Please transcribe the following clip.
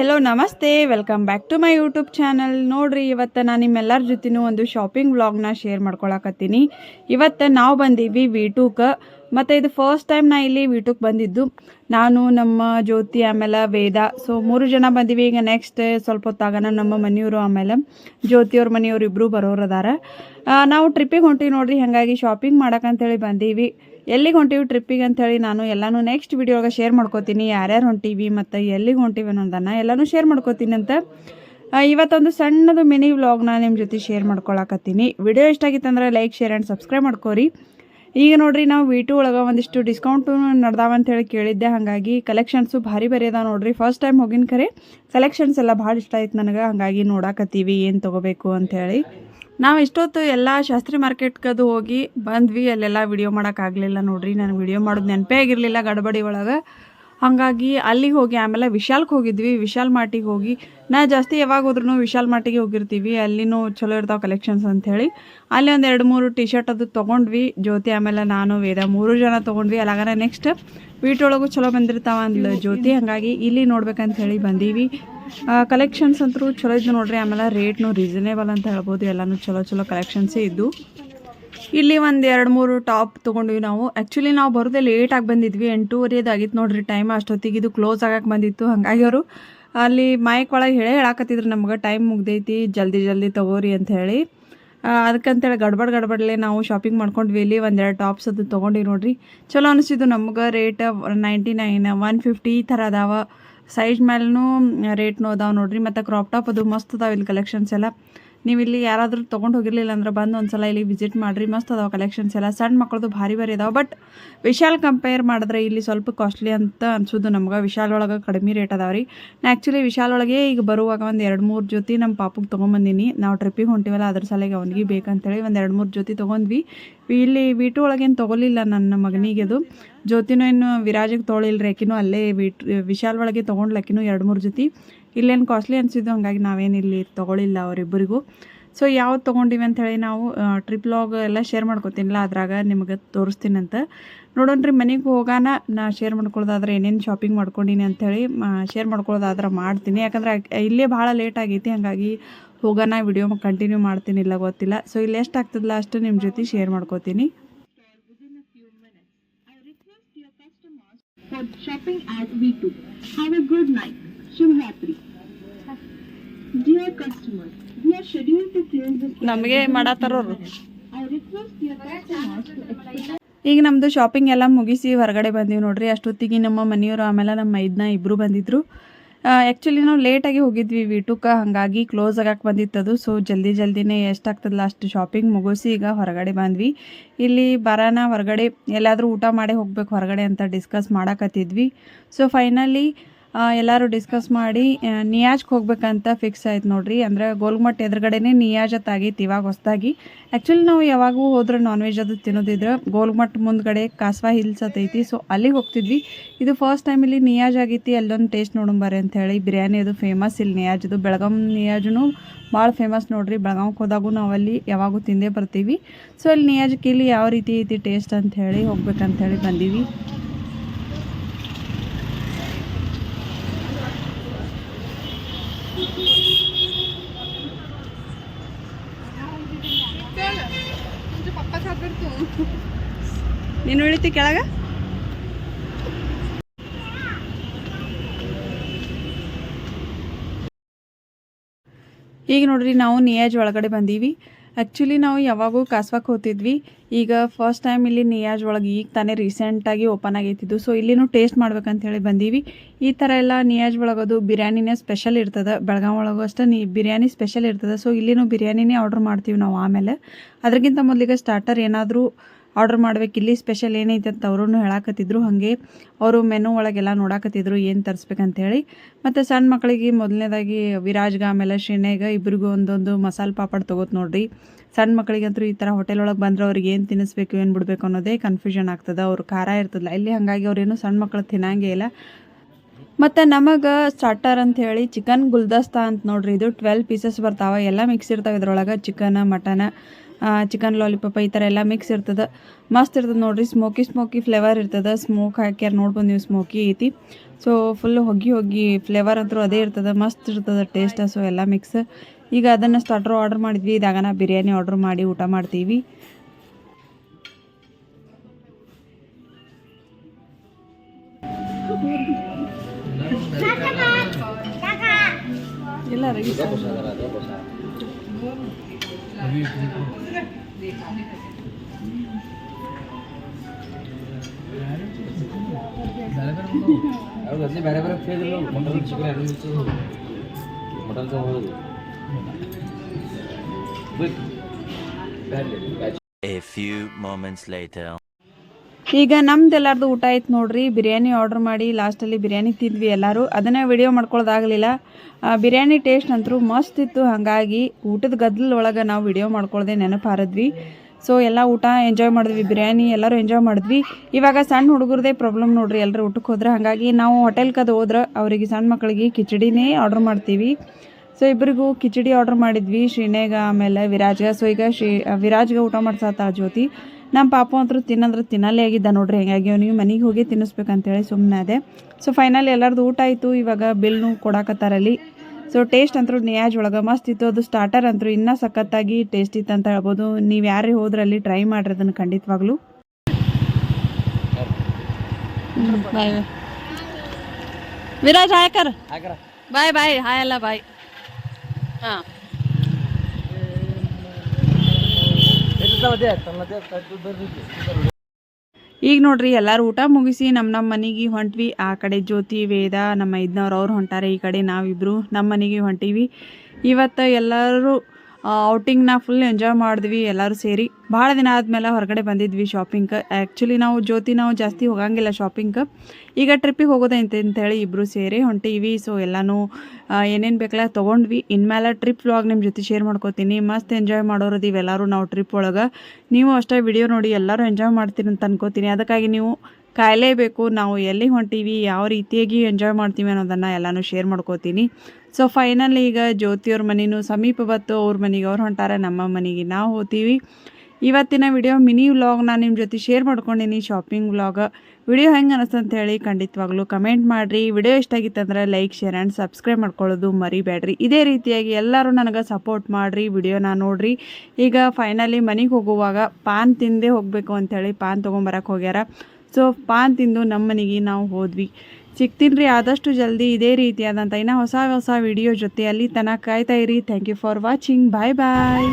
ನಮಸ್ತೆ. Welcome back to my YouTube channel ನೋಡ್ರಿ, ಇವತ್ತು ನಾನು ನಿಮ್ಮೆಲ್ಲರ ಜೊತೆನೂ ಒಂದು ಶಾಪಿಂಗ್ ವ್ಲಾಗ್ನ ಶೇರ್ ಮಾಡ್ಕೊಳಕತ್ತೀನಿ. ಇವತ್ತು ನಾವು ಬಂದೀವಿ ಟೂಕ್ ಮತ್ತು ಇದು ಫಸ್ಟ್ ಟೈಮ್ ನಾ ಇಲ್ಲಿ ವಿ ಟೂಕ್ ಬಂದಿದ್ದು. ನಾನು, ನಮ್ಮ ಜ್ಯೋತಿ, ಆಮೇಲೆ ವೇದ. ಸೊ ಮೂರು ಜನ ಬಂದೀವಿ. ಈಗ ನೆಕ್ಸ್ಟ್ ಸ್ವಲ್ಪ ಹೊತ್ತಾಗನ ನಮ್ಮ ಮನೆಯವರು ಆಮೇಲೆ ಜ್ಯೋತಿಯವ್ರ ಮನೆಯವ್ರು ಇಬ್ಬರು ಬರೋರು ಅದಾರ. ನಾವು ಟ್ರಿಪ್ಪಿಗೆ ಹೊಂಟೀವಿ ನೋಡ್ರಿ. ಹಾಗಾಗಿ ಶಾಪಿಂಗ್ ಮಾಡೋಕಂತೇಳಿ ಬಂದೀವಿ. ಎಲ್ಲಿಗೆ ಹೊಂಟೀವಿ ಟ್ರಿಪ್ಪಿಗೆ ಅಂಥೇಳಿ ನಾನು ಎಲ್ಲನೂ ನೆಕ್ಸ್ಟ್ ವಿಡಿಯೋಗೆ ಶೇರ್ ಮಾಡ್ಕೋತೀನಿ. ಯಾರ್ಯಾರು ಹೊಂಟೀವಿ ಮತ್ತು ಎಲ್ಲಿಗೆ ಹೊಂಟೀವಿ ಅನ್ನೋದನ್ನು ಎಲ್ಲನೂ ಶೇರ್ ಮಾಡ್ಕೋತೀನಿ ಅಂತ. ಇವತ್ತೊಂದು ಸಣ್ಣದು ಮಿನಿ ವ್ಲಾಗ್ನ ನಿಮ್ಮ ಜೊತೆ ಶೇರ್ ಮಾಡ್ಕೊಳಕತ್ತೀನಿ. ವಿಡಿಯೋ ಇಷ್ಟ ಆಗಿತ್ತಂದ್ರೆ ಲೈಕ್ ಶೇರ್ ಆ್ಯಂಡ್ ಸಬ್ಸ್ಕ್ರೈಬ್ ಮಾಡ್ಕೋರಿ. ಈಗ ನೋಡ್ರಿ ನಾವು ವಿ ಟು ಒಳಗೆ ಒಂದಿಷ್ಟು ಡಿಸ್ಕೌಂಟು ನಡ್ದಾವ ಅಂತ ಹೇಳಿ ಕೇಳಿದ್ದೆ. ಹಾಗಾಗಿ ಕಲೆಕ್ಷನ್ಸು ಭಾರಿ ಭಾರಿ ಅದಾವೆ ನೋಡ್ರಿ. ಫಸ್ಟ್ ಟೈಮ್ ಹೋಗಿನ ಕರೆ ಕಲೆಕ್ಷನ್ಸ್ ಎಲ್ಲ ಭಾಳ ಇಷ್ಟ ಆಯ್ತು ನನಗೆ. ಹಾಗಾಗಿ ನೋಡಾಕತ್ತೀವಿ ಏನು ತೊಗೋಬೇಕು ಅಂಥೇಳಿ ನಾವು ಇಷ್ಟೊತ್ತು ಎಲ್ಲ ಶಾಸ್ತ್ರಿ ಮಾರ್ಕೆಟ್ಗದು ಹೋಗಿ ಬಂದ್ವಿ, ಅಲ್ಲೆಲ್ಲ ವಿಡಿಯೋ ಮಾಡೋಕ್ಕಾಗಲಿಲ್ಲ ನೋಡ್ರಿ. ನನಗೆ ವಿಡಿಯೋ ಮಾಡೋದು ನೆನಪೇ ಆಗಿರಲಿಲ್ಲ ಗಡಬಡಿ ಒಳಗೆ. ಹಾಗಾಗಿ ಅಲ್ಲಿಗೆ ಹೋಗಿ, ಆಮೇಲೆ ವಿಶಾಲ್ಗೆ ಹೋಗಿದ್ವಿ. ವಿಶಾಲ್ ಮಾರ್ಟಿಗೆ ಹೋಗಿ, ನಾ ಜಾಸ್ತಿ ಯಾವಾಗ ಹೋದ್ರೂ ವಿಶಾಲ್ ಮಾರ್ಟಿಗೆ ಹೋಗಿರ್ತೀವಿ. ಅಲ್ಲಿನೂ ಚಲೋ ಇರ್ತಾವೆ ಕಲೆಕ್ಷನ್ಸ್ ಅಂಥೇಳಿ ಅಲ್ಲಿ ಒಂದು ಎರಡು ಮೂರು ಟಿ ಶರ್ಟ್ ಅದು ತೊಗೊಂಡ್ವಿ. ಜ್ಯೋತಿ ಆಮೇಲೆ ನಾನು, ವೇದ ಮೂರು ಜನ ತೊಗೊಂಡ್ವಿ. ಅಲ್ಲಾಗನ ನೆಕ್ಸ್ಟ್ ವೀಟೊಳಗೂ ಚಲೋ ಬಂದಿರ್ತಾವ ಅಂದ್ಲು ಜ್ಯೋತಿ. ಹಾಗಾಗಿ ಇಲ್ಲಿ ನೋಡ್ಬೇಕಂತ ಹೇಳಿ ಬಂದೀವಿ ಕಲೆಕ್ಷನ್ಸ್ ಅಂತೂ ಚಲೋ ಇದ್ದು ನೋಡ್ರಿ. ಆಮೇಲೆ ರೇಟ್ನು ರೀಸನೇಬಲ್ ಅಂತ ಹೇಳ್ಬೋದು. ಎಲ್ಲನೂ ಚಲೋ ಚಲೋ ಕಲೆಕ್ಷನ್ಸೇ ಇದ್ದು. ಇಲ್ಲಿ ಒಂದು ಎರಡು ಮೂರು ಟಾಪ್ ತಗೊಂಡ್ವಿ ನಾವು. ಆ್ಯಕ್ಚುಲಿ ನಾವು ಬರೋದೇ ಲೇಟಾಗಿ ಬಂದಿದ್ವಿ. ಎಂಟೂವರೆದಾಗಿತ್ತು ನೋಡ್ರಿ ಟೈಮ್ ಅಷ್ಟೊತ್ತಿಗೆ ಇದು ಕ್ಲೋಸ್ ಆಗಕ್ಕೆ ಬಂದಿತ್ತು. ಹಾಗಾಗಿ ಅವರು ಅಲ್ಲಿ ಮೈಕ್ ಒಳಗೆ ಹೇಳೇ ಹೇಳಾಕತ್ತಿದ್ರು ನಮ್ಗೆ ಟೈಮ್ ಮುಗ್ದೈತಿ, ಜಲ್ದಿ ಜಲ್ದಿ ತಗೋರಿ ಅಂತ ಹೇಳಿ. ಅದಕ್ಕಂತೇಳಿ ಗಡ್ಬಡ್ ಗಡ್ಬಡ್ಲೆ ನಾವು ಶಾಪಿಂಗ್ ಮಾಡ್ಕೊಂಡ್ವಿ. ಇಲ್ಲಿ ಒಂದೆರಡು ಟಾಪ್ಸ್ ಅದು ತೊಗೊಂಡ್ವಿ ನೋಡ್ರಿ. ಚಲೋ ಅನಿಸಿದ್ದು ನಮ್ಗೆ rate ninety nine one fifty ಈ ಥರ ಅದಾವ. ಸೈಜ್ ಮೇಲೂ ರೇಟ್ನೂ ಅದಾವೆ ನೋಡ್ರಿ. ಮತ್ತು ಕ್ರಾಪ್ ಟಾಪ್ ಅದು ಮಸ್ತ್ ಅದಾವೆ ಇಲ್ಲಿ ಕಲೆಕ್ಷನ್ಸ್ ಎಲ್ಲ. ನೀವು ಇಲ್ಲಿ ಯಾರಾದರೂ ತೊಗೊಂಡು ಹೋಗಿರಲಿಲ್ಲ ಅಂದ್ರೆ ಬಂದು ಒಂದ್ಸಲ ಇಲ್ಲಿ ವಿಸಿಟ್ ಮಾಡಿರಿ. ಮಸ್ತ್ ಅದಾವ ಕಲೆಕ್ಷನ್ಸ್ ಎಲ್ಲ. ಸಣ್ಣ ಮಕ್ಕಳದು ಭಾರಿ ಭಾರಿ ಅದಾವ. ಬಟ್ ವಿಶಾಲ್ ಕಂಪೇರ್ ಮಾಡಿದ್ರೆ ಇಲ್ಲಿ ಸ್ವಲ್ಪ ಕಾಸ್ಟ್ಲಿ ಅಂತ ಅನ್ಸೋದು ನಮ್ಗೆ. ವಿಶಾಲ್ ಒಳಗೆ ಕಡಿಮೆ ರೇಟ್ ಅದಾವ ರೀ. ನಾ ಆ್ಯಕ್ಚುಲಿ ವಿಶಾಲ್ ಒಳಗೆ ಈಗ ಬರುವಾಗ ಒಂದು ಎರಡು ಮೂರು ಜೊತೆ ನಮ್ಮ ಪಾಪಗೆ ತೊಗೊಂಬಂದಿನಿ. ನಾವು ಟ್ರಿಪ್ಪಿಗೆ ಹೊಂಟಿವಲ್ಲ, ಅದ್ರ ಸಲಗೆ ಅವನಿಗೆ ಬೇಕಂತೇಳಿ ಒಂದು ಎರಡು ಮೂರು ಜೊತೆ ತೊಗೊಂಡ್ವಿ ಇಲ್ಲಿ ವೀಟು ಒಳಗೇನು ತೊಗೊಲಿಲ್ಲ ನನ್ನ ಮಗನಿಗೆ ಅದು ಜ್ಯೋತಿನೂ ಏನು ವಿರಾಜಿಗೆ ತೊಗೊಳಿಲ್ಲ ರೀ ಅಲ್ಲೇ ವೀಟ್ ವಿಶಾಲ್ ಒಳಗೆ ತೊಗೊಂಡ್ಲಕ್ಕಿನೂ ಎರಡು ಮೂರು ಜೊತೆ. ಇಲ್ಲೇನು ಕಾಸ್ಟ್ಲಿ ಅನಿಸಿದ್ದು, ಹಂಗಾಗಿ ನಾವೇನು ಇಲ್ಲಿ ತೊಗೊಳಿಲ್ಲ ಅವರಿಬ್ಬರಿಗೂ ಸೊ ಯಾವ್ದು ತೊಗೊಂಡಿವಿ ಅಂಥೇಳಿ ನಾವು ಟ್ರಿಪ್ ಲಾಗ್ ಎಲ್ಲ ಶೇರ್ ಮಾಡ್ಕೊತೀನಿಲ್ಲ ಅದ್ರಾಗ ನಿಮಗೆ ತೋರಿಸ್ತೀನಿ ಅಂತ ನೋಡೋಣ್ರಿ, ಮನೆಗೆ ಹೋಗೋಣ ನಾ ಶೇರ್ ಮಾಡ್ಕೊಳ್ಳೋದಾದ್ರೆ ಏನೇನು ಶಾಪಿಂಗ್ ಮಾಡ್ಕೊಂಡಿನಿ ಅಂಥೇಳಿ ಶೇರ್ ಮಾಡ್ಕೊಳ್ಳೋದಾದ್ರೆ ಮಾಡ್ತೀನಿ ಯಾಕಂದ್ರೆ ಇಲ್ಲೇ ಭಾಳ ಲೇಟ್ ಆಗೈತಿ, ಹಾಗಾಗಿ ಹೋಗೋಣ ವಿಡಿಯೋ ಕಂಟಿನ್ಯೂ ಮಾಡ್ತೀನಿ, ಇಲ್ಲ ಗೊತ್ತಿಲ್ಲ ಸೊ ಇಲ್ಲಿ ಎಷ್ಟು ಆಗ್ತದಲ್ಲ ಅಷ್ಟು ನಿಮ್ಮ ಜೊತೆ ಶೇರ್ ಮಾಡ್ಕೋತೀನಿ for shopping at V2. Have a good night. Shivratri. Dear customers, we are scheduled to close the ನಮಗೆ ಮಾಡತ್ತಾರೋರು I request your customers to expect ಈಗ ನಮ್ಮದು ಶಾಪಿಂಗ್ ಎಲ್ಲ ಮುಗಿಸಿ ಹೊರಗಡೆ ಬಂದೀವಿ ನೋಡ್ರಿ. ಅಷ್ಟೊತ್ತಿಗೆ ನಮ್ಮ ಮನೆಯವರು ಆಮೇಲೆ ನಮ್ಮ ಮೈದ್ನ ಇಬ್ಬರು ಬಂದಿದ್ರು. ಆ್ಯಕ್ಚುಲಿ ನಾವು ಲೇಟಾಗಿ ಹೋಗಿದ್ವಿ. ವೀಟುಕ್ಕೆ ಹಾಗಾಗಿ ಕ್ಲೋಸ್ ಆಗಕ್ಕೆ ಬಂದಿತ್ತದು. ಸೊ ಜಲ್ದಿ ಜಲ್ದಿನೇ ಎಷ್ಟಾಗ್ತದಲ್ಲ ಅಷ್ಟು ಶಾಪಿಂಗ್ ಮುಗಿಸಿ ಈಗ ಹೊರಗಡೆ ಬಂದ್ವಿ. ಇಲ್ಲಿ ಬರೋಣ ಹೊರಗಡೆ ಎಲ್ಲಾದರೂ ಊಟ ಮಾಡಿ ಹೋಗ್ಬೇಕು ಹೊರಗಡೆ ಅಂತ ಡಿಸ್ಕಸ್ ಮಾಡಕತ್ತಿದ್ವಿ. ಸೊ ಫೈನಲಿ ಎಲ್ಲರೂ ಡಿಸ್ಕಸ್ ಮಾಡಿ ನಿಯಾಜ್ಗೆ ಹೋಗ್ಬೇಕಂತ ಫಿಕ್ಸ್ ಆಯ್ತು ನೋಡ್ರಿ. ಅಂದ್ರೆ ಗೋಲ್ಮಟ್ ಎದುರುಗಡೆನೇ ನಿಯಾಜತ್ ಆಗೈತಿ ಇವಾಗ ಹೊಸದಾಗಿ. ಆ್ಯಕ್ಚುಲಿ ನಾವು ಯಾವಾಗೂ ಹೋದ್ರೆ ನಾನ್ ವೆಜ್ ಅದು ತಿನ್ನೋದಿದ್ರೆ ಗೋಲ್ಮಟ್ ಮುಂದ್ಗಡೆ ಕಾಸ್ವಾ ಹಿಲ್ಸ್ ಐತಿ. ಸೊ ಅಲ್ಲಿಗೆ ಹೋಗ್ತಿದ್ವಿ. ಇದು ಫಸ್ಟ್ ಟೈಮ್ ಇಲ್ಲಿ ನಿಯಾಜ್ ಆಗೈತಿ, ಅಲ್ಲೊಂದು ಟೇಸ್ಟ್ ನೋಡಂಬಾರಿ ಅಂತ ಹೇಳಿ. ಬಿರಿಯಾನಿ ಅದು ಫೇಮಸ್ ಇಲ್ಲಿ ನಿಯಾಜದು. ಬೆಳಗಾಂ ನಿಯಾಜನು ಭಾಳ ಫೇಮಸ್ ನೋಡ್ರಿ. ಬೆಳಗಾವ್ಗೆ ಹೋದಾಗೂ ನಾವು ಅಲ್ಲಿ ಯಾವಾಗೂ ತಿಂದೇ ಬರ್ತೀವಿ. ಸೊ ಅಲ್ಲಿ ನಿಯಾಜಕ್ಕೆ ಇಲ್ಲಿ ಯಾವ ರೀತಿ ಐತಿ ಟೇಸ್ಟ್ ಅಂತ ಹೇಳಿ ಹೋಗ್ಬೇಕಂತ ಹೇಳಿ ಬಂದೀವಿ. ನೀನು ಉಳಿತಿ ಕೆಳಗ? ಈಗ ನೋಡ್ರಿ, ನಾವು ನಿಯಾಜ್ ಒಳಗಡೆ ಬಂದೀವಿ. ಆ್ಯಕ್ಚುಲಿ ನಾವು ಯಾವಾಗೂ ಕಾಸ್ವಾಕ್ ಹೋಗ್ತಿದ್ವಿ. ಈಗ ಫಸ್ಟ್ ಟೈಮ್ ಇಲ್ಲಿ ನಿಯಾಜ್ ಒಳಗೆ ಈಗ ತಾನೇ ರೀಸೆಂಟಾಗಿ ಓಪನ್ ಆಗೈತಿದ್ದು. ಸೊ ಇಲ್ಲಿನೂ ಟೇಸ್ಟ್ ಮಾಡ್ಬೇಕಂತ ಹೇಳಿ ಬಂದೀವಿ. ಈ ಥರ ಎಲ್ಲ ನಿಯಾಜ್ ಒಳಗದು ಬಿರಿಯಾನಿನೇ ಸ್ಪೆಷಲ್ ಇರ್ತದೆ. ಬೆಳಗಾವ್ ಒಳಗೂ ಅಷ್ಟೇ ನೀ ಬಿರಿಯಾನಿ ಸ್ಪೆಷಲ್ ಇರ್ತದೆ. ಸೊ ಇಲ್ಲಿನೂ ಬಿರಿಯಾನಿನೇ ಆರ್ಡ್ರ್ ಮಾಡ್ತೀವಿ ನಾವು ಆಮೇಲೆ. ಅದಕ್ಕಿಂತ ಮೊದಲಿಗೆ ಸ್ಟಾರ್ಟರ್ ಏನಾದರೂ ಆರ್ಡ್ರ್ ಮಾಡ್ಬೇಕು. ಇಲ್ಲಿ ಸ್ಪೆಷಲ್ ಏನೈತೆ ಅಂತ ಅವರು ಹೇಳಾಕತ್ತಿದ್ರು. ಹಾಗೆ ಅವರು ಮೆನು ಒಳಗೆಲ್ಲ ನೋಡಾಕತ್ತಿದ್ರು ಏನು ತರಿಸ್ಬೇಕಂತೇಳಿ. ಮತ್ತು ಸಣ್ಣ ಮಕ್ಕಳಿಗೆ ಮೊದಲನೇದಾಗಿ ವಿರಾಜ್ಗ, ಆಮೇಲೆ ಶ್ರೀನೇಗ ಇಬ್ರಿಗೂ ಒಂದೊಂದು ಮಸಾಲೆ ಪಾಪಡ್ ತೊಗೋತ್ ನೋಡ್ರಿ. ಸಣ್ಣ ಮಕ್ಕಳಿಗಂತೂ ಈ ಥರ ಹೋಟೆಲ್ ಒಳಗೆ ಬಂದ್ರೆ ಅವ್ರಿಗೆ ಏನು ತಿನ್ನಿಸ್ಬೇಕು, ಏನು ಬಿಡಬೇಕು ಅನ್ನೋದೇ ಕನ್ಫ್ಯೂಷನ್ ಆಗ್ತದೆ. ಅವ್ರು ಖಾರ ಇರ್ತದಲ್ಲ ಇಲ್ಲಿ ಹಾಗಾಗಿ ಅವ್ರೇನು ಸಣ್ಣ ಮಕ್ಕಳು ತಿನ್ನಂಗೇ ಇಲ್ಲ. ಮತ್ತು ನಮಗೆ ಸ್ಟಾರ್ಟರ್ ಅಂತ ಹೇಳಿ ಚಿಕನ್ ಗುಲ್ದಸ್ತಾ ಅಂತ ನೋಡ್ರಿ, ಇದು ಟ್ವೆಲ್ ಪೀಸಸ್ ಬರ್ತಾವೆ. ಎಲ್ಲ ಮಿಕ್ಸ್ ಇರ್ತಾವೆ ಇದ್ರೊಳಗೆ ಚಿಕನ್ ಮಟನ್ ಚಿಕನ್ ಲಾಲಿಪಾಪ ಈ ಥರ ಎಲ್ಲ ಮಿಕ್ಸ್ ಇರ್ತದೆ. ಮಸ್ತ್ ಇರ್ತದೆ ನೋಡ್ರಿ ಸ್ಮೋಕಿ ಸ್ಮೋಕಿ ಫ್ಲೇವರ್ ಇರ್ತದೆ. ಸ್ಮೋಕ್ ಹಾಕ್ಯಾರ ನೋಡ್ಬೋದು ನೀವು ಸ್ಮೋಕಿ ಐತಿ. ಸೊ ಫುಲ್ ಹೊಗಿ ಹೊಗಿ ಫ್ಲೇವರ್ ಅಂತೂ ಅದೇ ಇರ್ತದೆ, ಮಸ್ತ್ ಇರ್ತದೆ ಟೇಸ್ಟ ಸೊ ಎಲ್ಲ ಮಿಕ್ಸ್ ಈಗ ಅದನ್ನು ಸ್ಟಾರ್ಟರ್ ಆರ್ಡರ್ ಮಾಡಿದ್ವಿ ಇದಾಗ ನಾ ಬಿರಿಯಾನಿ ಆರ್ಡರ್ ಮಾಡಿ ಊಟ ಮಾಡ್ತೀವಿ. ಇಲ್ಲ ರಗಿ ಅವ್ರು ಅದೇ ಬೇರೆ ಬೇರೆ ಕೇಳಿದ್ರು ಮಟನ್ ಚಿಕನ್ ಎರಡು ಮಿಕ್ಸ್ ಮಟನ್ ತಗೋದು A few moments later. ಈಗ ನಮ್ದು ಎಲ್ಲಾರ್ದು ಊಟ ಆಯ್ತು ನೋಡ್ರಿ. ಬಿರಿಯಾನಿ ಆರ್ಡರ್ ಮಾಡಿ ಲಾಸ್ಟಲ್ಲಿ ಬಿರಿಯಾನಿ ತಿಂದ್ವಿ ಎಲ್ಲರೂ. ಅದನ್ನೇ ವಿಡಿಯೋ ಮಾಡ್ಕೊಳ್ಳೋದಾಗಲಿಲ್ಲ ಬಿರಿಯಾನಿ ಟೇಸ್ಟ್ ಅಂತೂ ಮಸ್ತ್ ಇತ್ತು. ಹಾಗಾಗಿ ಊಟದ ಗದ್ದಲ ಒಳಗೆ ನಾವು ವಿಡಿಯೋ ಮಾಡ್ಕೊಳ್ದೆ ನೆನಪಾರದ್ವಿ ಸೊ ಎಲ್ಲ ಊಟ ಎಂಜಾಯ್ ಮಾಡಿದ್ವಿ, ಬಿರಿಯಾನಿ ಎಲ್ಲರೂ ಎಂಜಾಯ್ ಮಾಡಿದ್ವಿ. ಇವಾಗ ಸಣ್ಣ ಹುಡುಗರದೇ ಪ್ರಾಬ್ಲಮ್ ನೋಡ್ರಿ ಎಲ್ಲರೂ ಊಟಕ್ಕೆ ಹೋದ್ರೆ. ಹಾಗಾಗಿ ನಾವು ಹೋಟೆಲ್ ಕದ ಹೋದ್ರೆ, ಅವರಿಗೆ ಸಣ್ಣ ಮಕ್ಕಳಿಗೆ ಕಿಚಡಿನೇ ಆರ್ಡರ್ ಮಾಡ್ತೀವಿ. ಸೊ ಇಬ್ಬರಿಗೂ ಕಿಚಡಿ ಆರ್ಡರ್ ಮಾಡಿದ್ವಿ. ಶ್ರೀನೇಗ ಆಮೇಲೆ ವಿರಾಜ್ಗ. ಸೊ ಈಗ ಶ್ರೀ ವಿರಾಜ್ಗ ಊಟ ಮಾಡ್ಸತ್ತ ಜ್ಯೋತಿ. ನಮ್ಮ ಪಾಪ ಅಂತೂ ತಿನ್ನಂದ್ರೆ ತಿನ್ನಲೇ ಆಗಿದ್ದ ನೋಡ್ರಿ. ಹೀಗಾಗಿ ಅವ್ನಿಗೆ ಮನೆಗೆ ಹೋಗಿ ತಿನ್ನಿಸ್ಬೇಕಂತೇಳಿ ಸುಮ್ಮನೆ ಅದೇ ಸೊ ಫೈನಲ್ ಎಲ್ಲರದು ಊಟ ಆಯಿತು. ಇವಾಗ ಬಿಲ್ನು ಕೊಡಾಕತ್ತಾರಲ್ಲಿ. ಸೊ ಟೇಸ್ಟ್ ಅಂತೂ ನಿಯಾಜ್ ಒಳಗೆ. ಮಸ್ತ್ ಇತ್ತು. ಅದು ಸ್ಟಾರ್ಟರ್ ಅಂತೂ ಇನ್ನೂ ಸಖತ್ತಾಗಿ ಟೇಸ್ಟ್ ಇತ್ತು ಅಂತ ಹೇಳ್ಬೋದು. ನೀವು ಯಾರೇ ಹೋದ್ರಲ್ಲಿ ಟ್ರೈ ಮಾಡ್ರಿ ಅದನ್ನು ಖಂಡಿತವಾಗ್ಲೂ. ಬಾಯ್ ವಿರಾಜ್ ಹಾಯಕರ್ ಬಾಯ್ ಬಾಯ್ ಹಾಯ್ ಅಲ್ಲ ಬಾಯ್ ಈಗ ನೋಡ್ರಿ, ಎಲ್ಲರೂ ಊಟ ಮುಗಿಸಿ ನಮ್ಮ ನಮ್ಮ ಮನೆಗೆ ಹೊಂಟ್ವಿ. ಆ ಕಡೆ ಜ್ಯೋತಿ, ವೇದ, ನಮ್ಮ ಐದ್ನವ್ರು ಅವ್ರು ಹೊಂಟಾರೆ. ಈ ಕಡೆ ನಾವಿಬ್ರು ನಮ್ಮ ಮನೆಗೆ ಹೊಂಟೀವಿ. ಇವತ್ತು ಎಲ್ಲರೂ ಔಟಿಂಗ್ನ ಫುಲ್ ಎಂಜಾಯ್ ಮಾಡಿದ್ವಿ ಎಲ್ಲರೂ ಸೇರಿ. ಭಾಳ ದಿನ ಆದಮೇಲೆ ಹೊರಗಡೆ ಬಂದಿದ್ವಿ ಶಾಪಿಂಗ್ ಆ್ಯಕ್ಚುಲಿ ನಾವು ಜ್ಯೋತಿ ನಾವು ಜಾಸ್ತಿ ಹೋಗಂಗಿಲ್ಲ ಶಾಪಿಂಗ್ ಈಗ ಟ್ರಿಪ್ಪಿಗೆ ಅಂತ ಅಂತೇಳಿ ಇಬ್ಬರು ಸೇರಿ ಹೊಂಟಿವಿ ಸೊ ಎಲ್ಲನೂ ಏನೇನು ಬೇಕಲ್ಲ ತೊಗೊಂಡ್ವಿ. ಇನ್ಮೇಲೆ ಟ್ರಿಪ್ ವ್ಲಾಗ್ ನಿಮ್ಮ ಜೊತೆ ಶೇರ್ ಮಾಡ್ಕೋತೀನಿ. ಮಸ್ತ್ ಎಂಜಾಯ್ ಮಾಡೋರದು ಎಲ್ಲರೂ ನಾವು ಟ್ರಿಪ್ ಒಳಗೆ. ನೀವು ಅಷ್ಟೇ ವಿಡಿಯೋ ನೋಡಿ ಎಲ್ಲರೂ ಎಂಜಾಯ್ ಮಾಡ್ತೀರಿ ಅಂತ ಅನ್ಕೋತೀನಿ. ಅದಕ್ಕಾಗಿ ನೀವು ಕಾಯಲೇಬೇಕು. ನಾವು ಎಲ್ಲಿ ಹೊಂಟೀವಿ, ಯಾವ ರೀತಿಯಾಗಿ ಎಂಜಾಯ್ ಮಾಡ್ತೀವಿ ಅನ್ನೋದನ್ನು ಎಲ್ಲನೂ ಶೇರ್ ಮಾಡ್ಕೋತೀನಿ. ಸೊ ಫೈನಲ್ ಈಗ ಜ್ಯೋತಿಯವ್ರ ಮನೆಯೂ ಸಮೀಪ ಬತ್ತು ಅವ್ರ ಮನೆಗೆ ಅವ್ರು ಹೊಂಟಾರೆ, ನಮ್ಮ ಮನೆಗೆ ನಾವು ಹೋತೀವಿ ಇವತ್ತಿನ ವಿಡಿಯೋ ಮಿನಿ ವ್ಲಾಗ್ ನಾನು ನಿಮ್ಮ ಜೊತೆ ಶೇರ್ ಮಾಡ್ಕೊಂಡೀನಿ. ಶಾಪಿಂಗ್ ವ್ಲಾಗ್ ವಿಡಿಯೋ ಹೆಂಗೆ ಅನಿಸ್ತು ಅಂತ ಹೇಳಿ ಖಂಡಿತವಾಗ್ಲೂ ಕಮೆಂಟ್ ಮಾಡಿರಿ. ವಿಡಿಯೋ ಇಷ್ಟ ಆಗಿತ್ತಂದ್ರೆ ಲೈಕ್ ಶೇರ್ ಆ್ಯಂಡ್ ಸಬ್ಸ್ಕ್ರೈಬ್ ಮಾಡ್ಕೊಳ್ಳೋದು ಮರಿಬೇಡ್ರಿ ಇದೇ ರೀತಿಯಾಗಿ ಎಲ್ಲರೂ ನನಗೆ ಸಪೋರ್ಟ್ ಮಾಡಿರಿ. ವಿಡಿಯೋನ ನೋಡಿರಿ. ಈಗ ಫೈನಲಿ ಮನೆಗೆ ಹೋಗುವಾಗ ಪಾನ್ ತಿಂದೇ ಹೋಗಬೇಕು ಅಂಥೇಳಿ ಪಾನ್ ತೊಗೊಂಬರಕ್ಕೆ ಹೋಗ್ಯಾರ. ಸೊ ಪಾನ್ ತಿಂದು ನಮ್ಮ ಮನೆಗೆ ನಾವು ಹೋದ್ವಿ. ಸಿಗ್ತೀನಿ ರೀ ಆದಷ್ಟು ಜಲ್ದಿ ಇದೇ ರೀತಿಯಾದಂಥ ಇನ್ನೂ ಹೊಸ ಹೊಸ ವಿಡಿಯೋ ಜೊತೆ ಅಲ್ಲಿ ತನಕ ಕಾಯ್ತಾ ಇರಿ. Thank you for watching bye bye